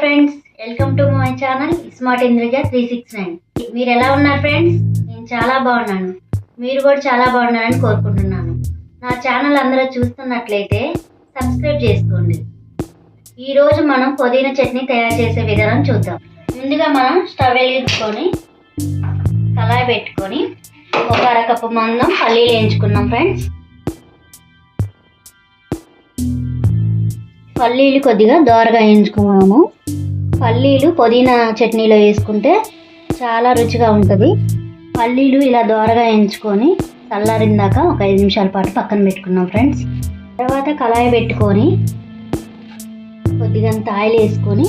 Friends welcome to my channel smart Indraja three six nine మీరు ఎలా ఉన్నారు friends నేను చాలా బాగున్నాను. మీరు కూడా చాలా బాగున్నారని కోరుకుంటున్నాను. నా ఛానల్ అందరూ చూస్తున్నట్లయితే సబ్స్క్రైబ్ చేసుకోండి. ఈరోజు మనం పుదీనా చట్నీ తయారు చేసే విధానం చూద్దాం. ముందుగా మనం స్టవ్ వెలిగించుకొని కళాయి పెట్టుకొని ఒక అరకప్పు మందం పల్లీలు వేయించుకున్నాం ఫ్రెండ్స్ పల్లీలు కొద్దిగా దోరగా వేయించుకున్నాము. పల్లీలు పుదీనా చట్నీలో వేసుకుంటే చాలా రుచిగా ఉంటుంది. పల్లీలు ఇలా దోరగా వేయించుకొని చల్లారిందాక ఒక ఐదు నిమిషాల పాటు పక్కన పెట్టుకున్నాం ఫ్రెండ్స్. తర్వాత కళాయి పెట్టుకొని కొద్దిగంత ఆయిల్ వేసుకొని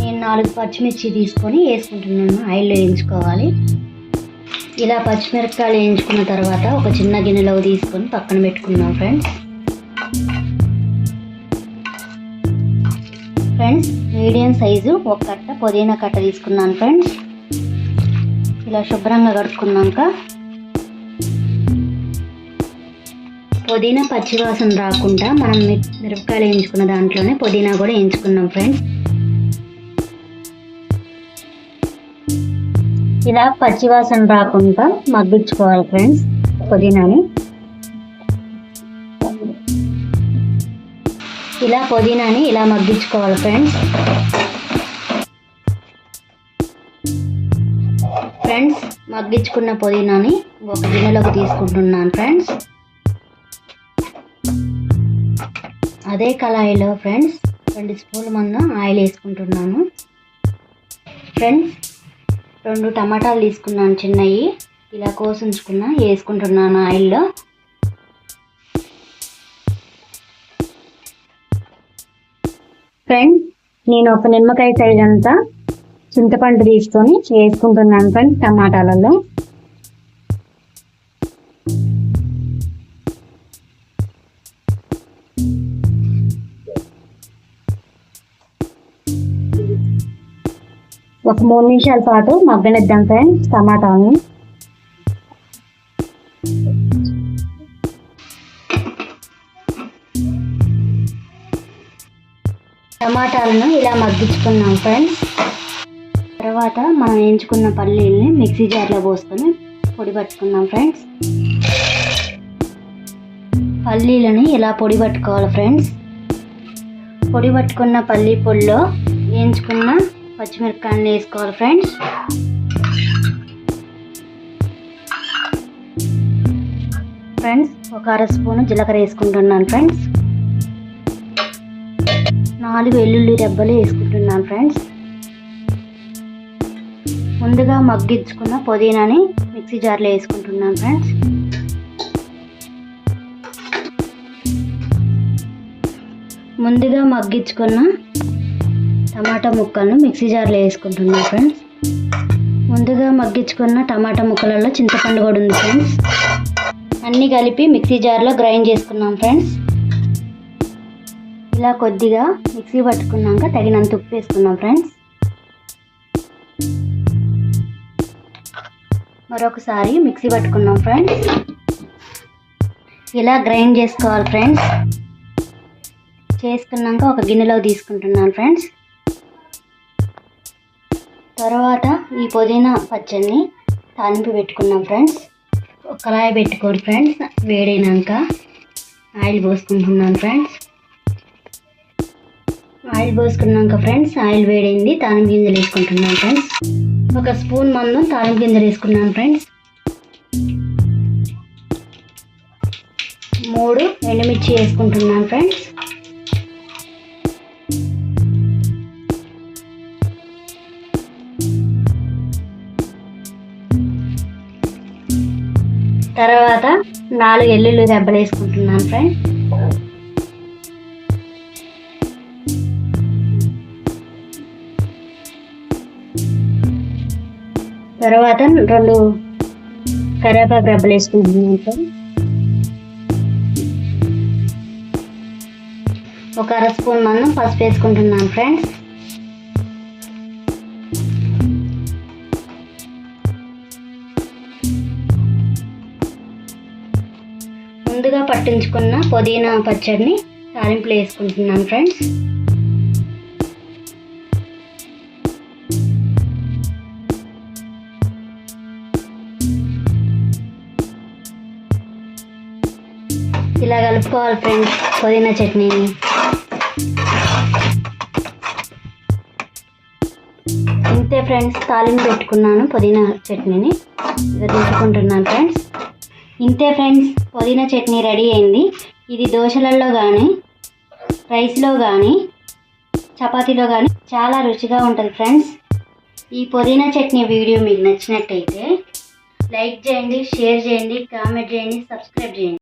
నేను నాలుగు పచ్చిమిర్చి తీసుకొని వేసుకుంటున్నాను. ఆయిల్లో వేయించుకోవాలి. ఇలా పచ్చిమిరపకాయలు వేయించుకున్న తర్వాత ఒక చిన్న గిన్నెలో తీసుకొని పక్కన పెట్టుకున్నాం ఫ్రెండ్స్. ఫ్రెండ్స్ మీడియం సైజు ఒక కట్ట పుదీనా కట్ట తీసుకున్నాను ఫ్రెండ్స్. ఇలా శుభ్రంగా కడుక్కున్నాక పుదీనా పచ్చివాసన రాకుండా మనం మిరపకాయలు వేయించుకున్న దాంట్లోనే పుదీనా కూడా వేయించుకున్నాం ఫ్రెండ్స్. ఇలా పచ్చివాసన రాకుండా మగ్గించుకోవాలి ఫ్రెండ్స్ పుదీనాని. ఇలా పుదీనాని ఇలా మగ్గించుకోవాలి ఫ్రెండ్స్. ఫ్రెండ్స్ మగ్గించుకున్న పుదీనాని ఒక గిన్నెలోకి తీసుకుంటున్నాను ఫ్రెండ్స్. అదే కళాయిలో ఫ్రెండ్స్ రెండు స్పూన్ల మందు ఆయిల్ వేసుకుంటున్నాను. ఫ్రెండ్స్ రెండు టమాటాలు తీసుకున్నాను చిన్నవి. ఇలా కోసించుకున్న వేసుకుంటున్నాను ఆయిల్లో. ఫ్రెండ్స్ నేను ఒక నిమ్మకాయ సైజ్ అంతా చింతపండు తీసుకొని వేసుకుంటున్నాను ఫ్రెండ్స్ టమాటాలలో. ఒక మూడు నిమిషాల పాటు మగ్గనిద్దాం ఫ్రెండ్స్ టమాటాని. టమాటాలను ఇలా మగ్గించుకున్నాం ఫ్రెండ్స్. తర్వాత మనం వేయించుకున్న పల్లీల్ని మిక్సీ జార్లో పోసుకొని పొడి పట్టుకున్నాం ఫ్రెండ్స్. పల్లీలని ఇలా పొడి పట్టుకోవాలి ఫ్రెండ్స్. పొడి పట్టుకున్న పల్లీ పొడిలో వేయించుకున్న పచ్చిమిరపకాయలు వేసుకోవాలి ఫ్రెండ్స్. ఫ్రెండ్స్ ఒక అర స్పూన్ జీలకర్ర వేసుకుంటున్నాను ఫ్రెండ్స్. నాలుగు వెల్లుల్లి రెబ్బలు వేసుకుంటున్నాను ఫ్రెండ్స్. ముందుగా మగ్గించుకున్న పుదీనాని మిక్సీ జార్లో వేసుకుంటున్నాను ఫ్రెండ్స్. ముందుగా మగ్గించుకున్న టమాటా ముక్కలను మిక్సీ జార్లో వేసుకుంటున్నాను ఫ్రెండ్స్. ముందుగా మగ్గించుకున్న టమాటా ముక్కలలో చింతపండు కూడా ఉంది ఫ్రెండ్స్. అన్నీ కలిపి మిక్సీ జార్లో గ్రైండ్ చేసుకున్నాం ఫ్రెండ్స్. ఇలా కొద్దిగా మిక్సీ పట్టుకున్నాక తగినంత ఉప్పు వేసుకున్నాం ఫ్రెండ్స్. మరొకసారి మిక్సీ పట్టుకున్నాం ఫ్రెండ్స్. ఇలా గ్రైండ్ చేసుకోవాలి ఫ్రెండ్స్. చేసుకున్నాక ఒక గిన్నెలో తీసుకుంటున్నాను ఫ్రెండ్స్. తర్వాత ఈ పుదీనా పచ్చడిని తాలింపు పెట్టుకున్నాం ఫ్రెండ్స్. ఒక కళాయి పెట్టుకోండి ఫ్రెండ్స్. వేడైనాక ఆయిల్ పోసుకుంటున్నాను ఫ్రెండ్స్. ఆయిల్ పోసుకున్నాక ఫ్రెండ్స్ ఆయిల్ వేడైంది తాలింపు గింజలు వేసుకుంటున్నాను ఫ్రెండ్స్. ఒక స్పూన్ మందం తాలింపు గింజలు వేసుకున్నాను ఫ్రెండ్స్. మూడు ఎండుమిర్చి వేసుకుంటున్నాను ఫ్రెండ్స్. తర్వాత నాలుగు ఎల్లుల్లి దెబ్బలు వేసుకుంటున్నాను ఫ్రెండ్స్. తర్వాత రెండు కరివేపాకు రెబ్బలు వేసుకుంటున్నాను ఫ్రెండ్స్ ఒక అర స్పూన్ మనం పసుపు వేసుకుంటున్నాం ఫ్రెండ్స్. ముందుగా పట్టించుకున్న పుదీనా పచ్చడిని తాలింపులో వేసుకుంటున్నాను ఫ్రెండ్స్. ఇలా కలుపుకోవాలి ఫ్రెండ్స్ పుదీనా చట్నీని ఇంతే ఫ్రెండ్స్ తాలింపు పెట్టుకున్నాను పుదీనా చట్నీని. ఇలా తీసుకుంటున్నాను ఫ్రెండ్స్ ఇంతే ఫ్రెండ్స్ పుదీనా చట్నీ రెడీ అయింది. ఇది దోశలలో కానీ రైస్లో కానీ చపాతీలో కానీ చాలా రుచిగా ఉంటుంది ఫ్రెండ్స్ ఈ పుదీనా చట్నీ వీడియో మీకు నచ్చినట్టయితే లైక్ చేయండి షేర్ చేయండి కామెంట్ చేయండి సబ్స్క్రైబ్ చేయండి.